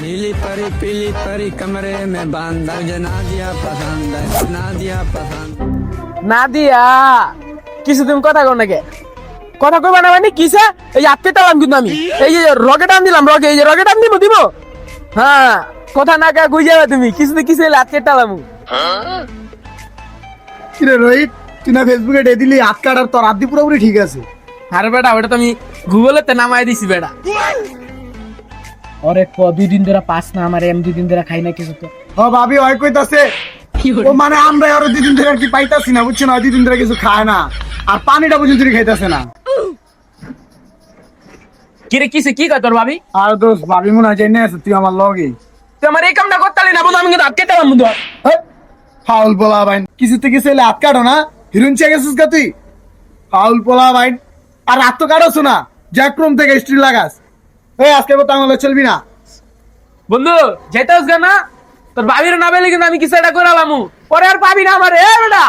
नीली परी पीली परी कमरे में बांधा मुझे ना दिया पसंद है ना दिया पसंद না দিয়া কিছু তুমি কথা কো নাকি কথা কইবা না মানে কিসে এই আটকে তালাম কিন্তু আমি এই যে রকেট আন দিলাম রকেট এই যে রকেট আন দিব দিব হ্যাঁ কথা না কা কই যাবে তুমি কিছু তো কিছু আটকে তালাম কিরে রোহিত তুই না ফেসবুকে ডে দিলি হাত কাটার তোর হাত দি পুরোপুরি ঠিক আছে আরে বেটা ওটা তো আমি গুগলে তে নামাই দিছি বেটা ক দুই দিন ধরে পাস না আমার এম দুই দিন ধরে খাই না কিছু তো। ও ভাবি ওই কইতাছে। ও মানে আমরা আরও দুদিন ধরে আর কি পাইতাছি না বুঝছ না? ওই দুদিন ধরে কিছু খায় না। আর পানিটা পর্যন্ত খাইতাছে না। কিরে কিসে কি কয় তোর ভাবি? আর দোষ ভাবি মনে হয় জেনে আছে তুই আমার লগে তুই আমার এই কামটা করতে পারলি না বন্ধু আমি কিন্তু আটকে তালাম বন্ধু ফাউল পোলা বাইন। কিছু থেকে ছেলে হাত কাটো না? হিরুন চেয়ে গেছিস গা তুই? ফাউল পোলা বাইন। আর হাত তো কাটোস না জ্যাক্রম থেকে স্ত্রী লাগাস। এই আজকে তো তাহলে চলবি না। বন্ধু যেতে না? তোর বাবির না পেলে কিন্তু আমি কিছু একটা করে পরে আর পাবি না আমার, এ বেটা!